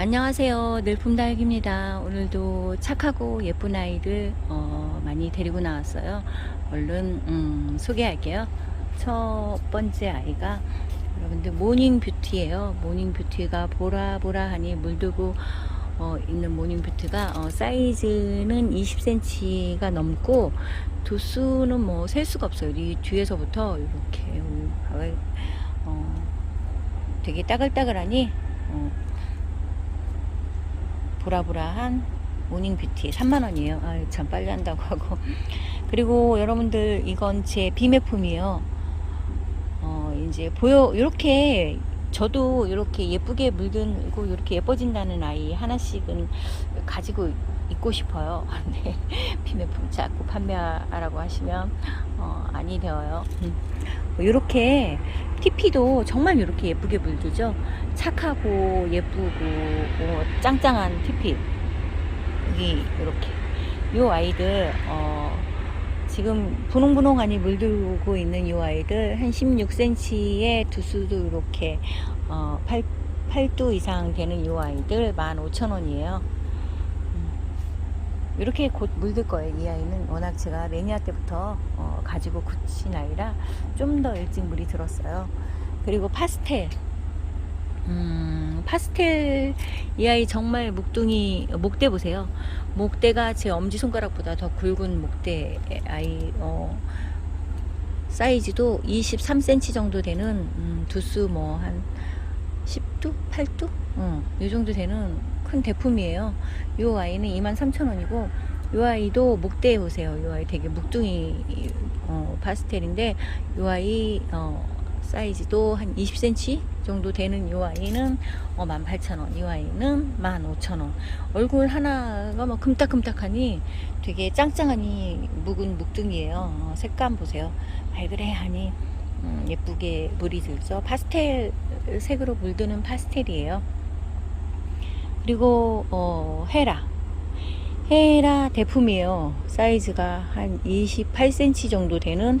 안녕하세요. 늘품다육입니다. 오늘도 착하고 예쁜 아이들 어, 많이 데리고 나왔어요. 얼른 음, 소개할게요. 첫 번째 아이가 여러분들 모닝 뷰티예요. 모닝 뷰티가 보라보라하니 물들고 어, 있는 모닝 뷰티가 어, 사이즈는 20cm가 넘고 도수는 뭐 셀 수가 없어요. 이 뒤에서부터 이렇게 어, 되게 따글따글하니 어, 보라보라한 모닝 뷰티 3만원이에요. 아, 참 빨리 한다고 하고. 그리고 여러분들 이건 제 비매품이에요. 어, 이제 보여, 이렇게 저도 이렇게 예쁘게 물들고 이렇게 예뻐진다는 아이 하나씩은 가지고 있고 싶어요. 네. 비매품 자꾸 판매하라고 하시면, 어, 아니 되어요. 음. 이렇게 TP도 정말 이렇게 예쁘게 물들죠. 착하고 예쁘고 어, 짱짱한 TP 여기 이렇게 요 아이들 어, 지금 분홍분홍하니 물들고 있는 요 아이들 한 16cm의 두수도 이렇게 어, 8, 8두 이상 되는 요 아이들 15,000원이에요. 이렇게 곧 물들 거예요. 이 아이는 워낙 제가 매니아 때부터 어, 가지고 굳힌 아이라 좀 더 일찍 물이 들었어요. 그리고 파스텔. 음, 파스텔 이 아이 정말 목둥이 목대 보세요. 목대가 제 엄지 손가락보다 더 굵은 목대 아이 어, 사이즈도 23cm 정도 되는 음, 두수 뭐 한 10두, 8두, 어, 이 정도 되는 큰 대품이에요. 이 아이는 23,000원이고 이 아이도 목대 보세요. 이 아이 되게 묵둥이 어, 파스텔인데 이 아이 어, 사이즈도 한 20cm 정도 되는 이 아이는 어, 18,000원, 이 아이는 15,000원. 얼굴 하나가 뭐 큼딱큼딱하니 되게 짱짱하니 묵은 묵둥이에요. 어, 색감 보세요. 발그레하니 음, 예쁘게 물이 들죠. 파스텔 색으로 물드는 파스텔이에요. 그리고 어, 헤라. 헤라 대품이에요. 사이즈가 한 28cm 정도 되는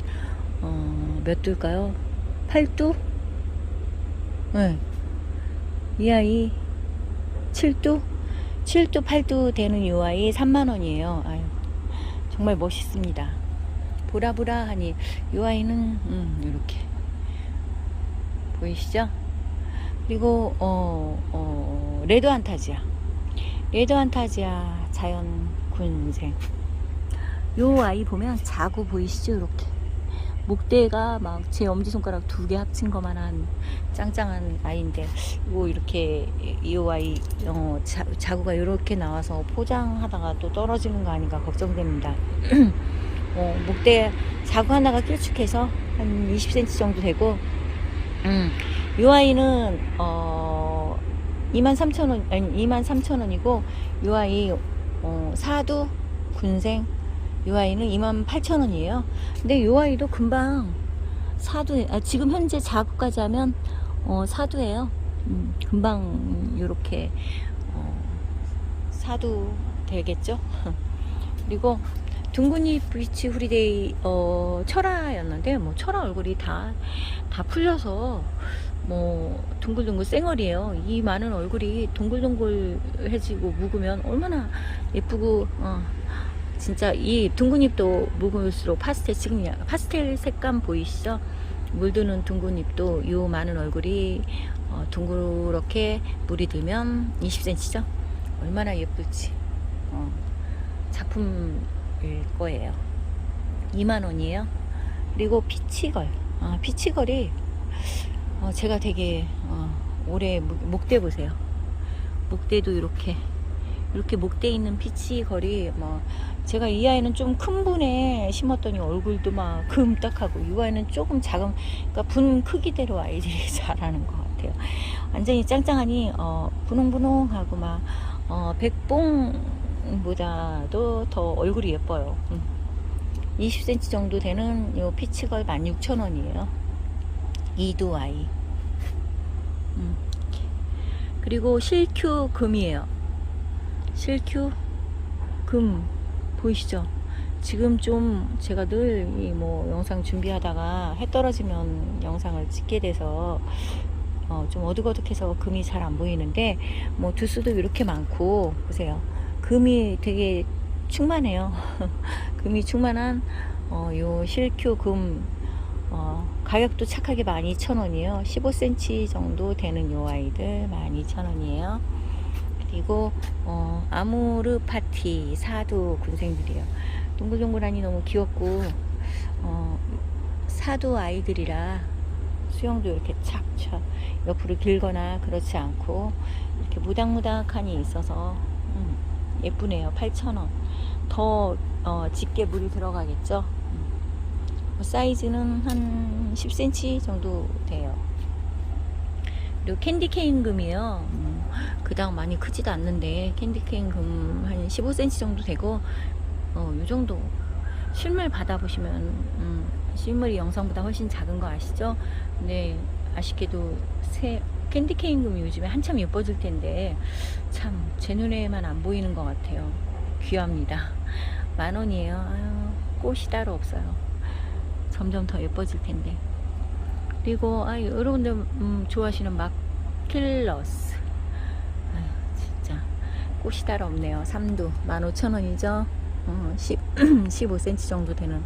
어, 몇 두일까요? 8두? 네. 이 아이 7두? 7두, 8두 되는 이 아이 3만원이에요. 아유, 정말 멋있습니다. 보라보라 하니 이 아이는 음, 이렇게 보이시죠? 그리고 어, 어, 레드 안타지아 레드 안타지아 자연 군생 요 아이 보면 자구 보이시죠? 이렇게 목대가 막 제 엄지손가락 두 개 합친 것만한 짱짱한 아이인데 요 이렇게 이 아이 어, 자, 자구가 이렇게 나와서 포장하다가 또 떨어지는 거 아닌가 걱정됩니다. 어, 목대 자구 하나가 길쭉해서 한 20cm 정도 되고 음, 이 아이는 어 23,000원 아니 23,000원이고 이 아이 어, 사두 군생 이 아이는 28,000원이에요. 근데 이 아이도 금방 사두 아, 지금 현재 자구까지 하면 어, 사두예요. 음, 금방 이렇게 어, 사두 되겠죠. 그리고 둥근잎 브리치 후리데이 어, 철화였는데 뭐 철화 얼굴이 다 다 풀려서 뭐 둥글둥글 쌩얼이에요. 이 많은 얼굴이 동글동글해지고 묵으면 얼마나 예쁘고 어, 진짜 이 둥근잎도 묵을수록 파스텔 지금 파스텔 색감 보이시죠? 물드는 둥근잎도 이 많은 얼굴이 어, 둥그렇게 물이 들면 20cm죠? 얼마나 예쁠지 어, 작품일 거예요. 2만 원이에요. 그리고 피치걸, 아, 피치걸이 어, 제가 되게 어, 올해 목- 목대 보세요. 목대도 이렇게 이렇게 목대 있는 피치걸이 뭐 제가 이 아이는 좀 큰 분에 심었더니 얼굴도 막 금딱하고 이 아이는 조금 작은 그러니까 분 크기대로 아이들이 자라는 것 같아요. 완전히 짱짱하니 어, 분홍분홍하고 막 어, 백봉보다도 더 얼굴이 예뻐요. 음. 20cm 정도 되는 요 피치걸 16,000원이에요. 이두 아이. 음. 그리고 실큐 금이에요. 실큐 금 보이시죠? 지금 좀 제가 늘 이 뭐 영상 준비하다가 해 떨어지면 영상을 찍게 돼서 어, 좀 어둑어둑해서 금이 잘 안 보이는데 뭐 두수도 이렇게 많고 보세요. 금이 되게 충만해요. 금이 충만한 어, 요 실큐 금 어, 가격도 착하게 12,000원이에요. 15cm 정도 되는 요 아이들 12,000원이에요. 그리고 어, 아모르 파티 사두 군생들이에요. 동글동글하니 너무 귀엽고 어, 사두 아이들이라 수영도 이렇게 착착 옆으로 길거나 그렇지 않고 이렇게 무닥무닥하니 있어서 음, 예쁘네요. 8,000원. 더 어, 짙게 물이 들어가겠죠. 음. 사이즈는 한 10cm 정도 돼요. 그리고 캔디 케인 금이요. 음, 그닥 많이 크지도 않는데 캔디 케인 금 한 15cm 정도 되고 어, 요 정도 실물 받아보시면 음, 실물이 영상보다 훨씬 작은 거 아시죠? 근데 아쉽게도 새 캔디 케인 금이 요즘에 한참 예뻐질 텐데 참 제 눈에만 안 보이는 것 같아요. 귀합니다. 만 원이에요. 아유, 꽃이 따로 없어요. 점점 더 예뻐질 텐데. 그리고 아 여러분들 음, 좋아하시는 마킬러스. 아유, 진짜 꽃이 따로 없네요. 삼두 15,000원이죠. 어, 10, 15cm 정도 되는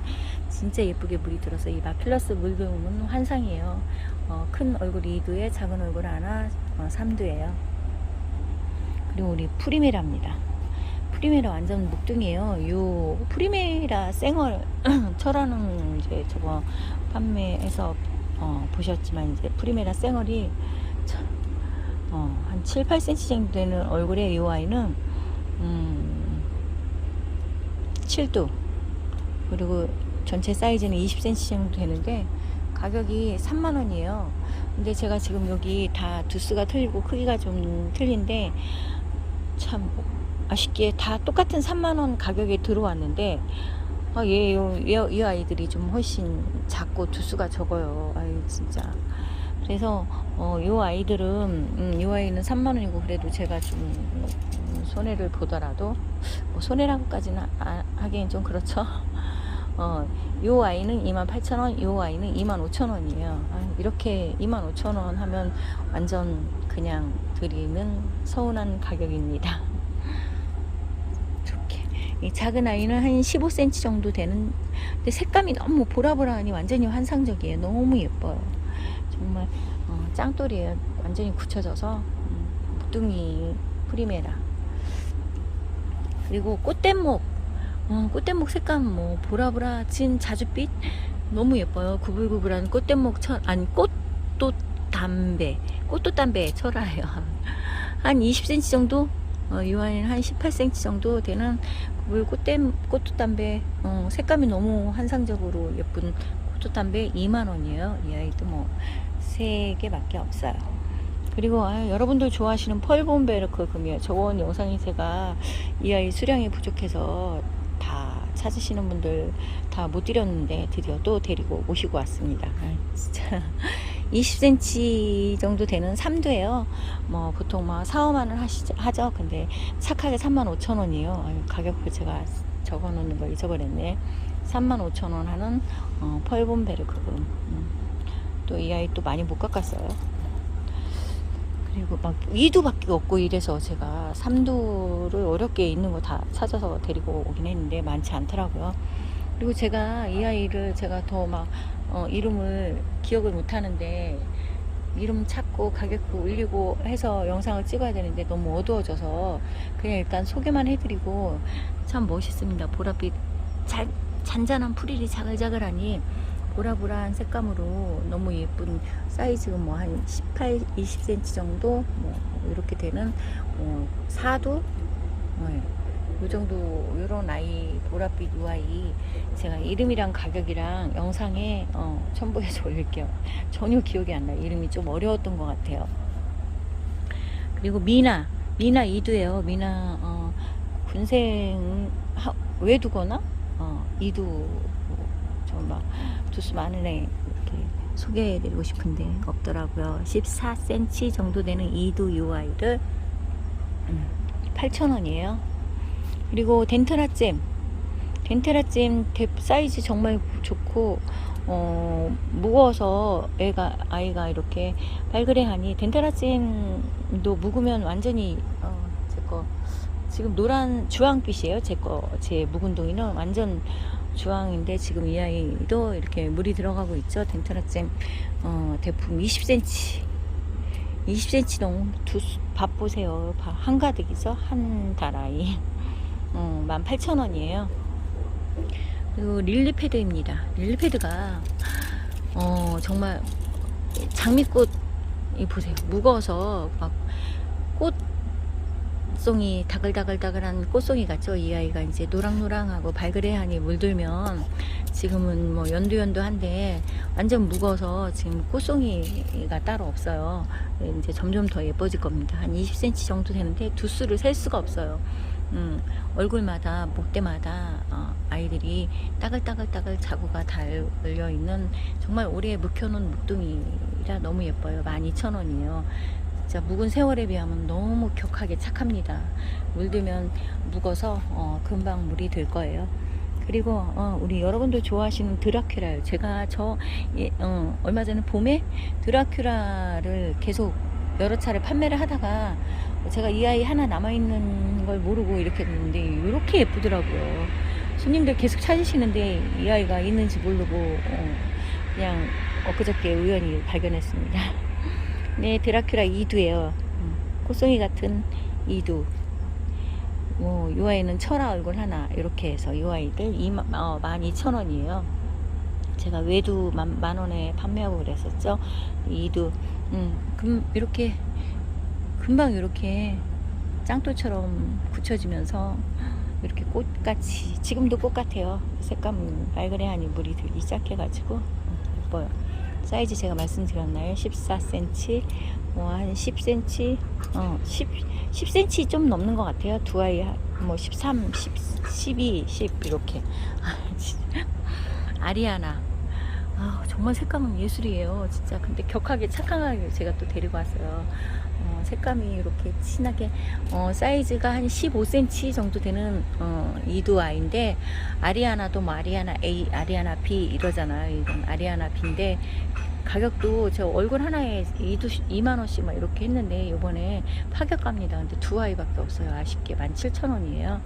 진짜 예쁘게 물이 들어서 이 마킬러스 물금은 환상이에요. 어, 큰 얼굴 2두에 작은 얼굴 하나 어, 3두예요. 그리고 우리 프리메라입니다. 프리메라 완전 목등이에요. 요 프리메라 철화는 이제 저거 판매해서 어, 보셨지만 이제 프리메라 생얼이 참, 어, 한 7, 8cm 정도 되는 얼굴의 이 아이는 음, 7도 그리고 전체 사이즈는 20cm 정도 되는데 가격이 3만원이에요. 근데 제가 지금 여기 다 두수가 틀리고 크기가 좀 틀린데 참 아쉽게 다 똑같은 3만원 가격에 들어왔는데 아, 얘, 요, 얘, 이 아이들이 좀 훨씬 작고 두수가 적어요. 아유, 진짜. 그래서, 어, 요 아이들은, 음, 요 아이는 3만원이고, 그래도 제가 좀, 음, 손해를 보더라도, 뭐 손해라고까지는 아, 하기엔 좀 그렇죠. 어, 요 아이는 28,000원, 요 아이는 25,000원이에요. 아, 이렇게 25,000원 하면 완전 그냥 드리는 서운한 가격입니다. 작은 아이는 한 15cm 정도 되는, 근데 색감이 너무 보라보라하니 완전히 환상적이에요. 너무 예뻐요. 정말, 어, 짱돌이에요. 완전히 굳혀져서, 음, 묵둥이 프리메라. 그리고 꽃대목. 어, 꽃대목 색감 뭐 보라보라 진 자줏빛 너무 예뻐요. 구불구불한 꽃대목 철 아니 꽃도 담배 꽃도 담배 철화예요. 한 20cm 정도 어, 유아인 한 18cm 정도 되는 구불 꽃대 꽃도 담배 어, 색감이 너무 환상적으로 예쁜 꽃도 담배 2만 원이에요. 이 아이도 뭐세 개밖에 없어요. 그리고 아, 여러분들 좋아하시는 펄본베르크 금이에요. 저번 영상이 제가 이 아이 수량이 부족해서 다 찾으시는 분들 다 못 드렸는데 드디어 또 데리고 오시고 왔습니다. 아, 진짜 20cm 정도 되는 3두예요. 뭐 보통 막 4, 5만 원 하죠. 근데 착하게 3만 5천 원이에요. 가격표 제가 적어 놓는 걸 잊어버렸네. 3만 5천 원 하는 어, 펄본베르크 금. 음. 또이 아이 또 많이 못 깎았어요. 그리고 막 2두밖에 없고 이래서 제가 3두를 어렵게 있는 거 다 찾아서 데리고 오긴 했는데 많지 않더라고요. 그리고 제가 이 아이를 제가 더 막 어, 이름을 기억을 못 하는데 이름 찾고 가격표 올리고 해서 영상을 찍어야 되는데 너무 어두워져서 그냥 일단 소개만 해드리고 참 멋있습니다. 보랏빛 잘, 잔잔한 프릴이 자글자글하니 보라보라한 색감으로 너무 예쁜 사이즈가 뭐 한 18, 20cm 정도 뭐 이렇게 되는 어, 사도 네. 요 정도 요런 아이 보랏빛 요 아이 제가 이름이랑 가격이랑 영상에 어, 첨부해서 올릴게요. 전혀 기억이 안 나요. 이름이 좀 어려웠던 것 같아요. 그리고 미나 미나 이두예요. 미나 어, 군생 하, 왜 두거나 어, 이두 정말 두수 많은 애 이렇게 소개해드리고 싶은데 없더라고요. 14cm 정도 되는 이두 UI를 음, 8,000원이에요. 그리고 덴트라잼 덴트라잼 대 사이즈 정말 좋고 어, 무거워서 애가 아이가 이렇게 발그레하니 덴타라젠도 묵으면 완전히 어, 제거 지금 노란 주황빛이에요. 제거제 묵은 동이는 완전 주황인데 지금 이 아이도 이렇게 물이 들어가고 있죠. 덴타라젠 어, 대품 20cm 20cm 너무 두 밥 보세요. 밥 한가득이죠. 한 다라이 어, 18,000원이에요. 그리고 릴리 패드입니다. 릴리 패드가 어 정말 장미꽃 이 보세요. 무거워서 막 꽃송이 다글다글다글한 꽃송이 같죠. 이 아이가 이제 노랑노랑하고 발그레하니 물들면 지금은 뭐 연두연두한데 완전 무거워서 지금 꽃송이가 따로 없어요. 이제 점점 더 예뻐질 겁니다. 한 20cm 정도 되는데 두수를 셀 수가 없어요. 음, 얼굴마다 목대마다 어, 아이들이 따글따글따글 자구가 달려 있는 정말 오래 묵혀놓은 묵둥이라 너무 예뻐요. 12,000원이에요. 진짜 묵은 세월에 비하면 너무 격하게 착합니다. 물들면 묵어서 어, 금방 물이 들 거예요. 그리고 어, 우리 여러분들 좋아하시는 드라큘라요. 제가 저 예, 어, 얼마 전에 봄에 드라큘라를 계속 여러 차례 판매를 하다가 제가 이 아이 하나 남아있는 걸 모르고 이렇게 했는데 이렇게 예쁘더라고요. 손님들 계속 찾으시는데 이 아이가 있는지 모르고 어, 그냥 엊그저께 우연히 발견했습니다. 네, 드라큘라 2두예요. 꽃송이 같은 2두. 뭐, 이 아이는 철아 얼굴 하나 이렇게 해서 이 아이들 2만, 어, 12,000원이에요. 제가 외두 만, 만 원에 판매하고 그랬었죠. 2두. 음, 금, 이렇게 금방 이렇게 짱돌처럼 굳혀지면서 이렇게 꽃같이 지금도 꽃 같아요. 색감은 발그레하니 물이 들기 시작해가지고 예뻐요. 사이즈 제가 말씀드렸나요? 14cm, 뭐한 10cm, 어, 10, 10cm 좀 넘는 것 같아요. 두 아이 뭐 13, 10, 12, 10 이렇게. 아. 아리아나. 아, 정말 색감은 예술이에요. 진짜. 근데 격하게 착하게 제가 또 데리고 왔어요. 어, 색감이 이렇게 진하게 어, 사이즈가 한 15cm 정도 되는 어, 이두 아이인데 아리아나도 뭐 아리아나 A, 아리아나 B 이러잖아요. 이건 아리아나 B인데 가격도 저 얼굴 하나에 2만 원씩 막 이렇게 했는데 이번에 파격갑니다. 근데 두 아이밖에 없어요. 아쉽게 17,000원이에요.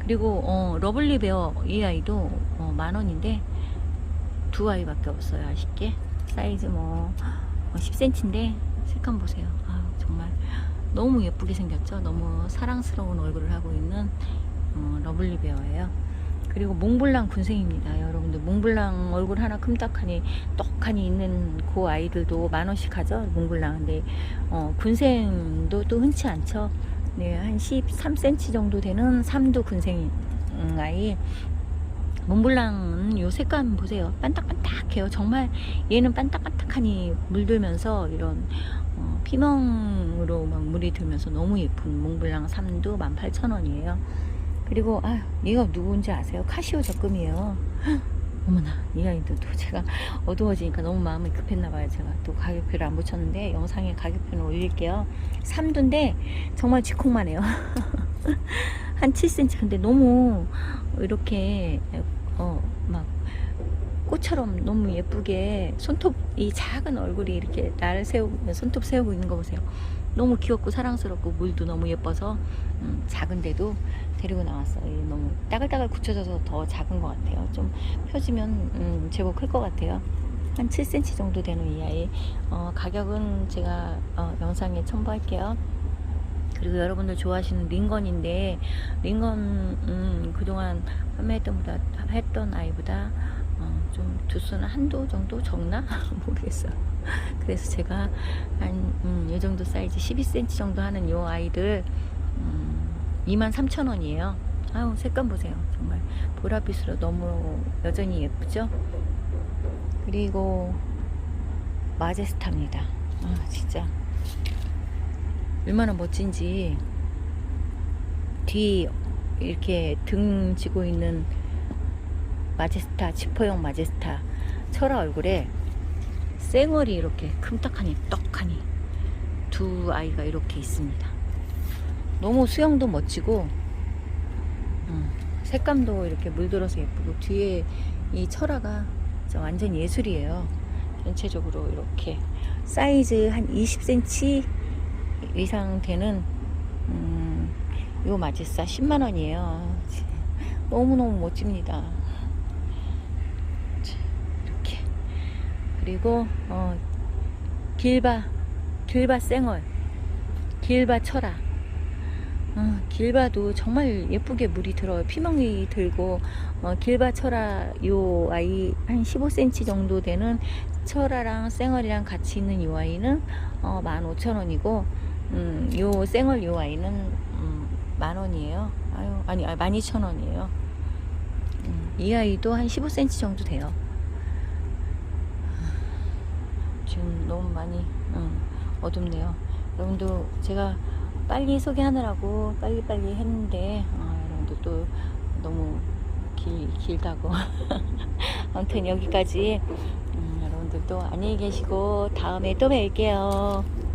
그리고 어, 러블리 베어 이 아이도 어, 만 원인데 두 아이밖에 없어요. 아쉽게 사이즈 뭐 10cm인데 색감 보세요. 아, 정말 너무 예쁘게 생겼죠. 너무 사랑스러운 얼굴을 하고 있는 어, 러블리 베어예요. 그리고 몽블랑 군생입니다. 여러분들 몽블랑 얼굴 하나 큼딱하니 떡하니 있는 그 아이들도 만 원씩 하죠. 몽블랑. 근데 어, 군생도 또 흔치 않죠. 네, 한 13cm 정도 되는 삼두 군생 아이 몽블랑은 요 색감 보세요. 반딱반딱해요. 정말 얘는 반딱반딱하니 물들면서 이런 어, 피멍으로 막 물이 들면서 너무 예쁜 몽블랑 3두 18,000원이에요. 그리고 아 얘가 누군지 아세요? 카시오 적금이에요. 헉, 어머나 이 아이도 또 제가 어두워지니까 너무 마음이 급했나 봐요. 제가 또 가격표를 안 붙였는데 영상에 가격표는 올릴게요. 3두인데 정말 지콩만 해요. 한 7cm 근데 너무 이렇게 어 막 꽃처럼 너무 예쁘게 손톱 이 작은 얼굴이 이렇게 날 세우고 손톱 세우고 있는 거 보세요. 너무 귀엽고 사랑스럽고 물도 너무 예뻐서 음, 작은데도 데리고 나왔어요. 너무 따글따글 굳혀져서 더 작은 것 같아요. 좀 펴지면 음, 제법 클 것 같아요. 한 7cm 정도 되는 이 아이 어, 가격은 제가 어, 영상에 첨부할게요. 그리고 여러분들 좋아하시는 링건인데 링건 음, 그동안 판매했던 보다 했던 아이보다 어, 좀 두수는 한두 정도 적나 모르겠어요. 그래서 제가 한이 정도 사이즈 12cm 정도 하는 요 아이들 음, 23,000원이에요. 아유 색감 보세요. 정말 보랏빛으로 너무 여전히 예쁘죠? 그리고 마제스타입니다. 아 진짜 얼마나 멋진지 뒤 이렇게 등 지고 있는 마제스타 지퍼형 마제스타 철아 얼굴에 쌩얼이 이렇게 큼딱하니 떡하니 두 아이가 이렇게 있습니다. 너무 수영도 멋지고 음, 색감도 이렇게 물들어서 예쁘고 뒤에 이 철화가 완전 예술이에요. 전체적으로 이렇게 사이즈 한 20cm 이상 되는 음, 요 마지사 10만 원이에요. 너무너무 멋집니다. 자, 이렇게 그리고 어, 길바 길바 쌩얼 길바 철화 어, 길바도 정말 예쁘게 물이 들어요. 피멍이 들고 어, 길바 철화 요 아이 한 15cm 정도 되는 철화랑 쌩얼이랑 같이 있는 이 아이는 어, 15,000원이고 음, 요 쌩얼 요 아이는 음, 만 원이에요. 아유 아니 아, 12,000원이에요. 음, 이 아이도 한 15cm 정도 돼요. 지금 너무 많이 음, 어둡네요. 여러분도 제가 빨리 소개하느라고 빨리빨리 했는데 어, 여러분들 또 너무 길, 길다고 아무튼 여기까지 음, 여러분들도 안녕히 계시고 다음에 또 뵐게요.